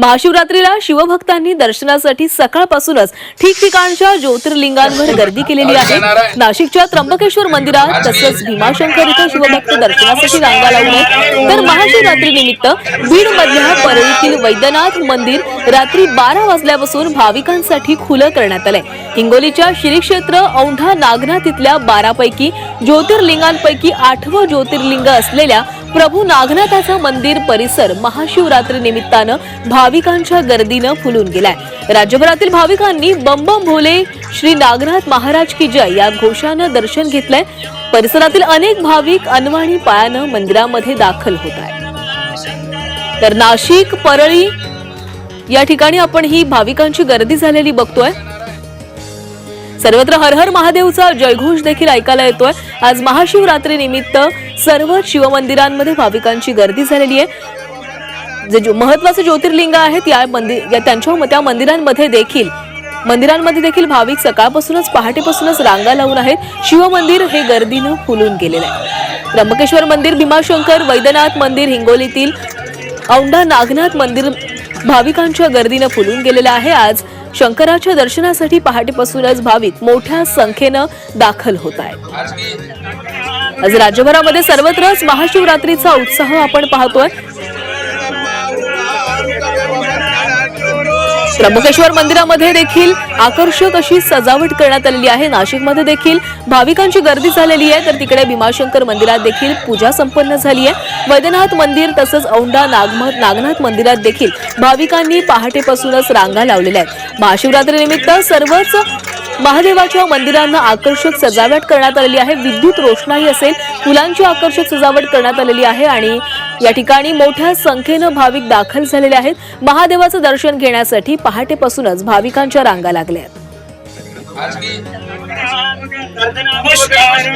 महाशिवरात्रीला शिवभक्तांनी दर्शनासाठी सकाळपासूनच ठिकठिकाणच्या ज्योतिर्लिंगांवर गर्दी केलेली आहे. नाशिकच्या त्र्यंबकेश्वर मंदिरात तसंच भीमाशंकर इथं शिवभक्त दर्शनासाठी रांगा आहेत. तर महाशिवरात्री निमित्त बीड मधल्या परळीतील वैद्यनाथ मंदिर रात्री बारा वाजल्यापासून भाविकांसाठी खुलं करण्यात आलंय. हिंगोलीच्या श्री क्षेत्र औंढा नागनाथ इथल्या बारापैकी ज्योतिर्लिंगांपैकी आठवं ज्योतिर्लिंग असलेल्या प्रभू नागनाथाचं मंदिर परिसर महाशिवरात्री निमित्तानं भाविकांच्या गर्दीनं फुलून गेलाय. राज्यभरातील भाविकांनी बम बम भोले श्री नागनाथ महाराज की जय या घोषानं दर्शन घेतलंय. परिसरातील अनेक भाविक अनवाणी पायानं मंदिरामध्ये दाखल होत आहेत. तर नाशिक परळी या ठिकाणी आपण ही भाविकांची गर्दी झालेली बघतोय. सर्वत्र हर हर महादेवचा जयघोष देखील ऐकायला येतोय. आज महाशिवरात्री निमित्त सर्व शिवमंदिरांमध्ये भाविकांची गर्दी झालेली आहे. जे जो- महत्त्वाचे ज्योतिर्लिंग आहेत या मंदिर त्यांच्या त्या मंदिरांमध्ये देखील मंदिरांमध्ये देखील भाविक सकाळपासूनच पहाटेपासूनच रांगा लावून आहेत. शिवमंदिर हे गर्दीनं फुलून गेलेलं आहे. त्र्यंबकेश्वर मंदिर भीमाशंकर वैद्यनाथ मंदिर हिंगोलीतील औंढा नागनाथ मंदिर भाविकांच्या गर्दीनं फुलून गेलेलं आहे. आज शंकराच्या दर्शनासाठी पहाटेपासूनच भाविक मोठ्या संख्येनं दाखल होत आहेत. आज राज्यभरामध्ये सर्वत्रच महाशिवरात्रीचा उत्साह आपण पाहतोय. त्र्यंबकेश्वर मंदिरामध्ये देखील आकर्षक अशी सजावट करण्यात आलेली आहे. नाशिकमध्ये देखील भाविकांची गर्दी झालेली आहे. तर तिकडे भीमाशंकर मंदिरात देखील पूजा संपन्न झाली आहे. वैद्यनाथ मंदिर तसंच औंढा नागमत नागनाथ मंदिरात देखील भाविकांनी पहाटेपासूनच रांगा लावलेल्या आहेत. महाशिवरात्रीनिमित्त सर्वच महादेवाच्या मंदिरांना आकर्षक सजावट करण्यात आलेली आहे. विद्युत रोषणाई असेल फुलांची आकर्षक सजावट करण्यात आलेली आहे आणि या ठिकाणी मोठ्या संख्येनं भाविक दाखल झालेले आहेत. महादेवाचं दर्शन घेण्यासाठी पहाटेपासूनच भाविकांच्या रांगा लागल्या आहेत. नमस्कार.